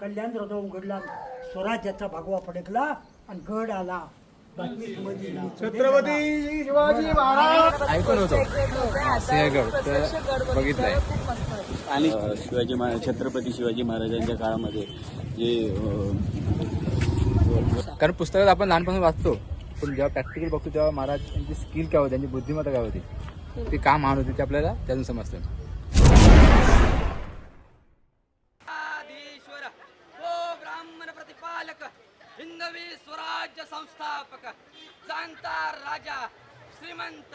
कल्याण हृदय उघडला स्वराज्याचा भगवा फडकला आणि गड आला. छत्रपती शिवाजी महाराज. ऐकून होतो. सिंहगड तर बघितलंय. आणि शिवाजी महाराज छत्रपती शिवाजी महाराजांच्या काळामध्ये जे कारण पुस्तकात आपण लहानपासून वाचतो. पण जेव्हा प्रॅक्टिकल बघतो तेव्हा महाराजांची स्किल काय होती? त्यांची बुद्धिमत्ता काय होती? ती का महान होती ते आपल्याला त्यातून समजतं आधीश्वर ओ ब्राह्मण प्रतिपालक हिंदवी स्वराज्य संस्थापक जाणता राजा श्रीमंत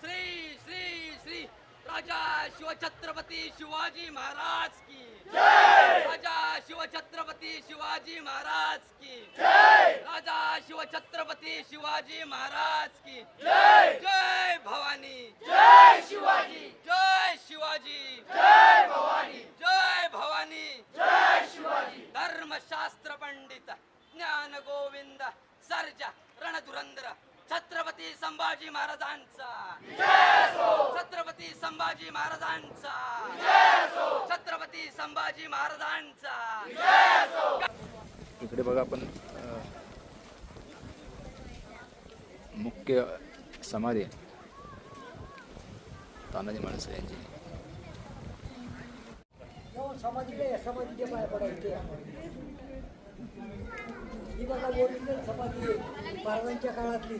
श्री श्री श्री राजा शिवछत्रपती शिवाजी महाराज की। राजा शिवछत्रपती शिवाजी महाराज की। राजा शिवछत्रपती शिवाजी महाराज की। जय भवानी। जय शिवाजी। जय शिवाजी जय भवानी जय भवानी जय शिवाजी धर्मशास्त्र पंडित ज्ञान गोविंद सर्जा रणधुरंदर छत्रपती संभाजी महाराजांचा छत्रपती संभाजी महाराजांचा छत्रपती संभाजी महाराजांचा इकडे बघा आपण मुख्य समाधी तानाजी माणसं यांची ही बघा ओरिजिनल समाधी आहे महाराजांच्या काळातली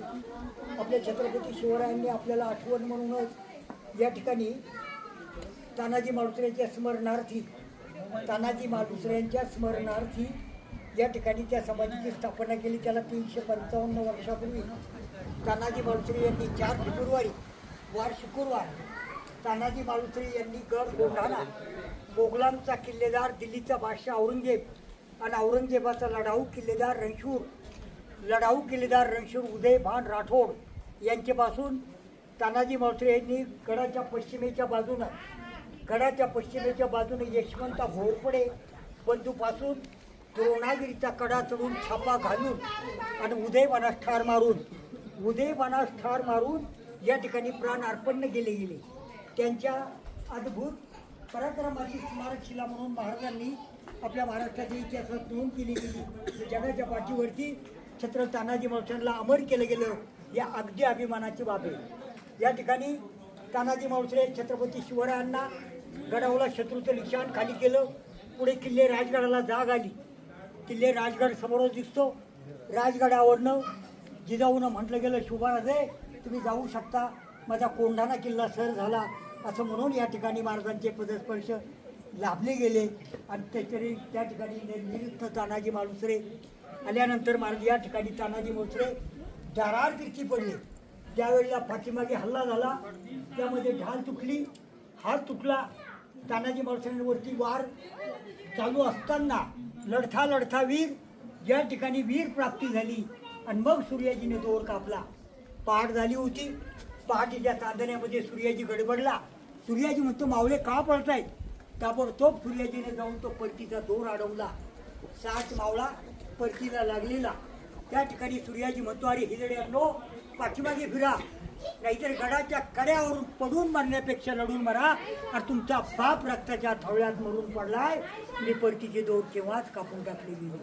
आपल्या छत्रपती शिवरायांनी आपल्याला आठवण म्हणूनच या ठिकाणी तानाजी माळुसऱ्यांच्या स्मरणार्थी तानाजी माळुसऱ्यांच्या स्मरणार्थी ज्या ठिकाणी त्या समाजाची स्थापना केली त्याला तीनशे पंचावन्न वर्षापूर्वी तानाजी मालुसरे यांनी चार फेब्रुवारी वार शुक्रवार तानाजी मालुसरे यांनी गड गोंढाणा मोगलांचा किल्लेदार दिल्लीचा बादशाह औरंगजेब आणि औरंगजेबाचा लढाऊ किल्लेदार रणशूर लढाऊ किल्लेदार रणशूर उदय भान राठोड यांच्यापासून तानाजी मावसरे यांनी गडाच्या पश्चिमेच्या बाजूनं गडाच्या पश्चिमेच्या बाजूने यशवंत घोरपडे बंधूपासून द्रोणागिरीचा कडा चढून छापा घालून आणि उदयवनास ठार मारून उदयवनास ठार मारून या ठिकाणी प्राण अर्पण केले गेले. त्यांच्या अद्भुत पराक्रमाची स्मारकशिला म्हणून महाराजांनी आपल्या महाराष्ट्राच्या इतिहासात नोंद केली गेली. जगाच्या पाठीवरती छत्र तानाजी मावशांना अमर केलं गेलं या अगदी अभिमानाची बाब आहे. या ठिकाणी तानाजी मावशे छत्रपती शिवरायांना गडावला शत्रूचं निशाण खाली केलं. पुढे किल्ले राजगडाला जाग आली. किल्ले राजगड समोरच दिसतो. राजगडावरनं जिजाऊनं म्हटलं गेलं शुभाराजे तुम्ही जाऊ शकता. माझा कोंढाणा किल्ला सर झाला. असं म्हणून या ठिकाणी महाराजांचे पदस्पर्श लाभले गेले. आणि त्याच्याने त्या ठिकाणी नि- निरुत्त तानाजी मालुसरे आल्यानंतर महाराज या ठिकाणी तानाजी मोसरे दारार तिरकी पडले. त्यावेळेला पाठीमागे हल्ला झाला. त्यामध्ये ढाल तुटली. हात तुटला. तानाजी मालुसऱ्यांवरती वार चालू असताना लढता लढता वीर या ठिकाणी वीर प्राप्ती झाली आणि मग सूर्याजीने दोर कापला. पहाट झाली होती. पहाटेच्या चांदण्यामध्ये सूर्याजी गडबडला. सूर्याजी म्हणतो मावळे का पळतायत ताबडतोब सूर्याजीने जाऊन तो परतीचा दोर अडवला. सात मावळा परतीला लागलेला. त्या ठिकाणी सूर्याजी म्हणतो अरे हिजडे पाठीमागे फिरा. नाहीतर गडाच्या कड्यावरून पडून मारण्यापेक्षा लढून मरा. आणि तुमचा बाप रक्ताच्या थवळ्यात मरून पडलाय. मी परतीचे दोर केव्हाच कापून टाकली गेली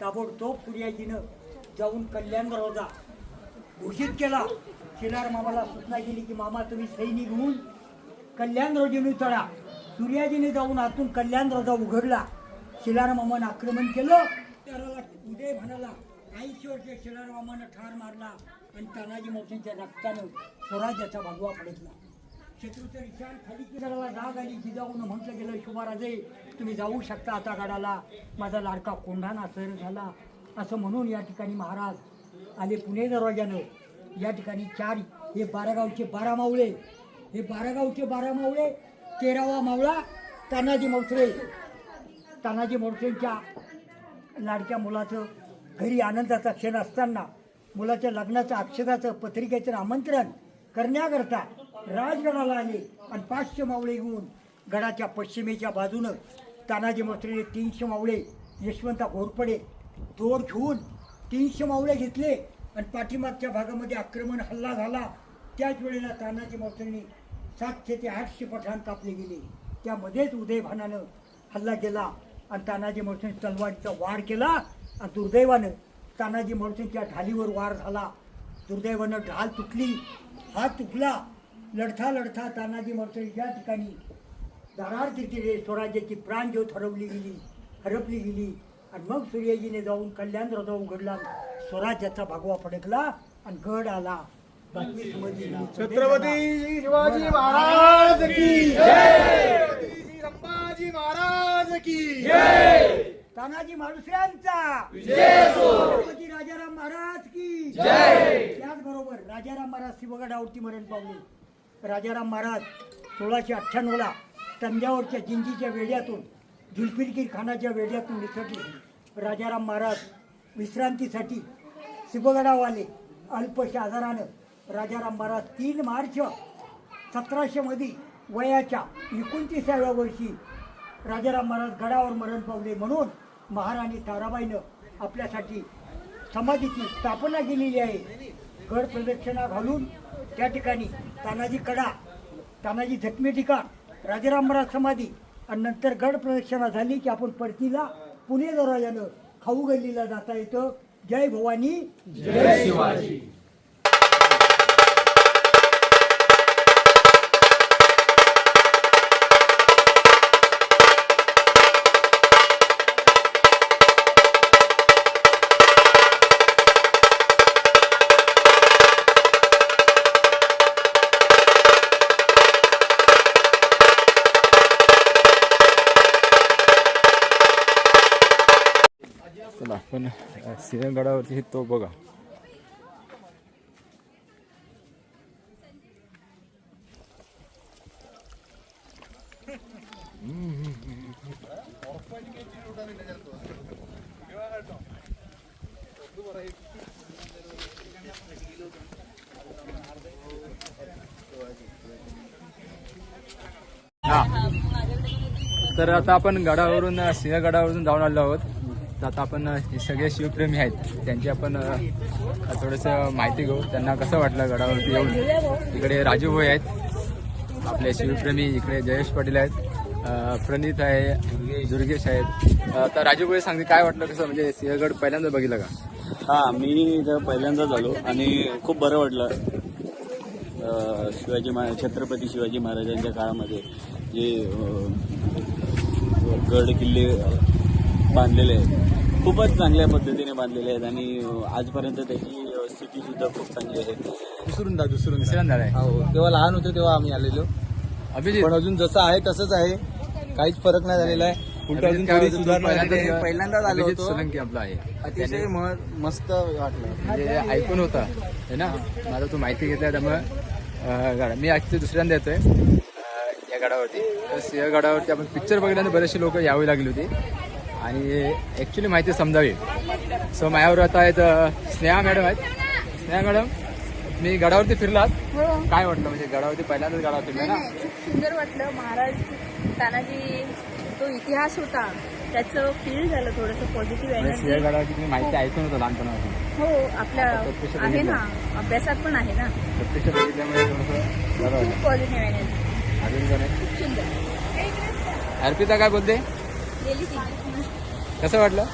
ताबडतोब सूर्याजीनं जाऊन कल्याण दरवाजा घोषित केला. शिलार मामाला सूचना केली की मामा तुम्ही सैनिक होऊन कल्याण रोजीने चढा. सूर्याजीने जाऊन आतून कल्याण दरवाजा उघडला. शिलार मामानं आक्रमण केलं. त्याला उदय म्हणाला ऐंशी वर्ष शिलार ठार मारला आणि तानाजी मोठ्यांच्या रक्तानं स्वराज्याचा भगवा पडतला शत्रूचं विचार खाली केला जाग आली जिजाऊन म्हटलं गेलं शुभाराजे तुम्ही जाऊ शकता आता गडाला. माझा लाडका कोंढाणा सर झाला. असं म्हणून या ठिकाणी महाराज आले पुणे दरवाजानं या ठिकाणी चार हे बारागावचे बारा मावळे हे बारागावचे बारा मावळे तेरावा मावळा तानाजी मोठरे तानाजी मोठरेंच्या लाडक्या मुलाचं घरी आनंदाचा क्षण असताना मुलाच्या लग्नाचं अक्षताचं पत्रिकेचं आमंत्रण करण्याकरता राजगडाला आले आणि पाचशे मावळे घेऊन गडाच्या पश्चिमेच्या बाजूनं तानाजी मोत्रेने तीनशे मावळे यशवंता घोरपडे दोर घेऊन तीनशे मावळे घेतले आणि पाठीमागच्या भागामध्ये आक्रमण हल्ला झाला. त्याच वेळेला तानाजी मोत्रेने सातशे ते आठशे पठाण कापले गेले. त्यामध्येच उदयभानानं हल्ला केला आणि तानाजी मालुसरे तलवारीचा वार केला. आणि दुर्दैवानं तानाजी मालुसरेंच्या ढालीवर वार झाला. दुर्दैवानं ढाल तुटली. हात तुटला. लढता लढता तानाजी मालुसरे या ठिकाणी दारार तिथे स्वराज्याची प्राणज्योत हरवली गेली हरपली गेली. आणि मग सूर्यजीने जाऊन कल्याण रजा उघडला. स्वराज्याचा भगवा फडकला आणि गड आला. बातमी समजली छत्रपती शिवाजी महाराज की जय! महाराज की जय! तानाजी मालुसऱ्यांचा छत्रपती राजाराम महाराज की. त्याचबरोबर राजाराम महाराज शिवगडावरती मरण पावले. राजाराम महाराज सोळाशे अठ्ठ्याण्णवला तंजावरच्या जिंजीच्या वेड्यातून जुल्फिरकीर खानाच्या वेड्यातून निसटले राजाराम महाराज विश्रांतीसाठी शिवगडावर आले अल्पशा आजारानं राजाराम महाराज तीन मार्च सतराशे मध्ये वयाच्या एकोणतीसाव्या वर्षी राजाराम महाराज गडावर मरण पावले म्हणून महाराणी ताराबाईनं आपल्यासाठी समाधीची स्थापना केलेली आहे. गड प्रदक्षिणा घालून त्या ठिकाणी तानाजी कडा तानाजी जखमी ठिकाण राजाराम महाराज समाधी आणि नंतर गड प्रदक्षिणा झाली की आपण परतीला पुणे दरवाजानं खाऊ गल्लीला जाता येतं. जय भवानी. जय शिवाजी. चला आपण सिंहगडावरती तो बघा. तर आता आपण गडावरून सिंहगडावरून जाऊन आलो आहोत. तर आता आपण हे सगळे शिवप्रेमी आहेत. त्यांची आपण थोडंसं माहिती घेऊ. त्यांना कसं वाटलं गडावरती येऊन? इकडे राजू भाई आहेत. आपले शिवप्रेमी इकडे जयेश पाटील आहेत. प्रणित आहे दुर्गेश आहेत. तर राजू भाई सांगते काय वाटलं कसं? म्हणजे सिंहगड पहिल्यांदा बघितलं का? हा मी इथं पहिल्यांदाच आलो आणि खूप बरं वाटलं. शिवाजी महाराज छत्रपती शिवाजी महाराजांच्या काळामध्ये जे गड किल्ले बांधलेले आहेत. खूपच चांगल्या पद्धतीने बांधलेले आहेत आणि आजपर्यंत त्याची स्थिती सुद्धा खूप चांगली आहे. दुसरून दा दुसरून दुसऱ्यांदा आहे हो तेव्हा लहान होतो तेव्हा आम्ही आलेलो. अभिजित. पण अजून जसं आहे तसंच आहे. काहीच फरक नाही झालेला आहे. उलट अजून थोडी सुधारणा आहे. पहिल्यांदाच- आलो अभिजित होतो. सोलंकी आपला आहे. अतिशय म- मस्त वाटलं. म्हणजे ऐकून होता. है ना? माझा तू माहिती घेतला त्यामुळे अं, गाडा मी ऍक्च्युली दुसऱ्यांदा येतोय. अं, या गडावरती. तर सिंहगडावरती आपण पिक्चर बघितल्यानंतर बरेचसे लोक यावी लागली होती. आणि ऍक्च्युली माहिती समजावी. सो माझ्यावर आता आहेत स्नेहा मॅडम आहेत. स्नेहा मॅडम मी गडावरती फिरलात. काय वाटलं? म्हणजे गडावरती पहिल्यांदाच गडावर फिरला ना? खूप सुंदर वाटलं. महाराज तानाजी तो इतिहास होता. त्याचं फील झालं थोडंसं पॉझिटिव्ह म्हणजे एनर्जी माहिती ऐकून होतं लहानपणापासून. हो आपल्या आहे. ना अभ्यासात पण आहे ना. प्रत्यक्ष बघितल्यामुळे थोडंसं बरं वाटलं. खूप पॉझिटिव्ह एनर्जी अजून कोण? आहे? अर्पिता काय बोलते? कसं वाटलं?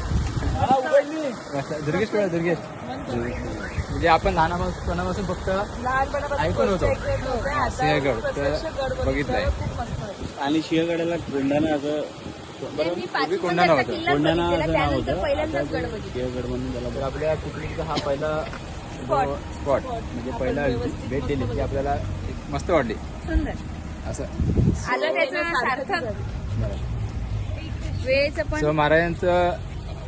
कसं? दुर्गेश आहे? दुर्गेश. म्हणजे आपण लहानपणापासून फक्त ऐकून होतो. सिंहगड तर बघितलंय. आणि सिंहगडाला कोंढाणा असं पाचवी कोंढाणा होतं. किल्ला कोंढाणा असं नाव होतं. सिंहगड म्हणून त्याला तर आपल्या कुटुंबाचा हा पहिला. स्पॉट म्हणजे पहिला भेट दिली की आपल्याला मस्त वाटली. सुंदर. असं. आलं त्याचं सार्थक वेळेचं पण सो महाराजांचं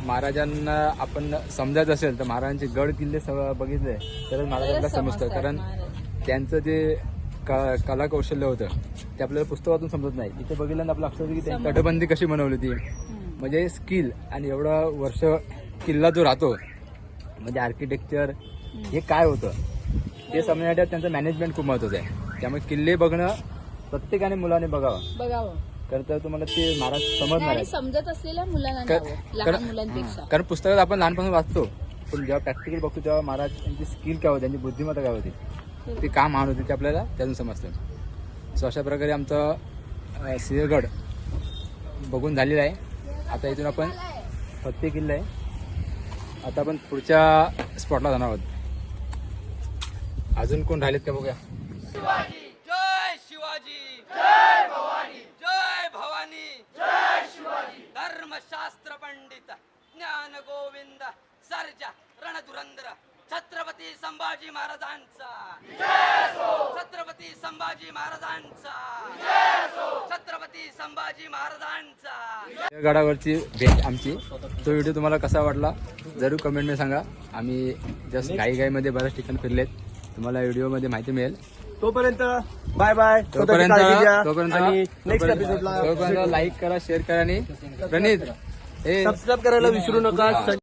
महाराजांना आपण समजायचं असेल तर महाराजांचे गड किल्ले सगळं बघितले तरच महाराजांना समजतं. कारण त्यांचं जे क- कला कौशल्य होतं ते आपल्याला पुस्तकातून समजत नाही. इथे बघितल्यानंतर आपलं लक्षात येतं की त्यांनी तटबंदी कशी बनवली ती. म्हणजे स्किल आणि एवढं वर्ष किल्ला जो राहतो म्हणजे आर्किटेक्चर हे काय होतं? ते समजण्यासाठी त्यांचं मॅनेजमेंट खूप महत्वाचं आहे. त्यामुळे किल्ले बघणं प्रत्येकाने मुलाने बघावं. बघावं. कारण तर तुम्हाला ते महाराज समजणार आणि आहे. समजत असलेल्या मुलांना कर- न्यावं, लहान कारण- मुलांपेक्षा. कारण पुस्तकात आपण लहानपासून वाचतो पण जेव्हा प्रॅक्टिकल बघतो तेव्हा महाराज यांची स्किल काय होती त्यांची बुद्धिमत्ता काय होती ते का महान होते ते आपल्याला त्यातून समजतं. सो अशा प्रकारे आमचं अ, सिंहगड बघून झालेलं आहे. आता इथून आपण फत्ते किल्ला आहे. आता आपण पुढच्या स्पॉटला जाणार आहोत. अजून कोण राहिलेत का बघूया जय शिवाजी जय भवानी जय भवानी जय शिवाजी धर्मशास्त्र पंडित ज्ञान गोविंद सर्जा रणधुरंद्र छत्रपती संभाजी महाराजांचा छत्रपती संभाजी महाराजांचा छत्रपती संभाजी महाराजांचा गडावरची भेट आमची. तो व्हिडिओ तुम्हाला कसा वाटला जरूर कमेंटमध्ये सांगा. आम्ही जस्ट घाई घाईमध्ये बऱ्याच ठिकाणी फिरलेत. तुम्हाला व्हिडिओमध्ये माहिती मिळेल. तोपर्यंत बाय बाय तोपर्यंत तोपर्यंत लाईक करा शेअर करा आणि प्रणित हे सबस्क्राईब करायला विसरू नका.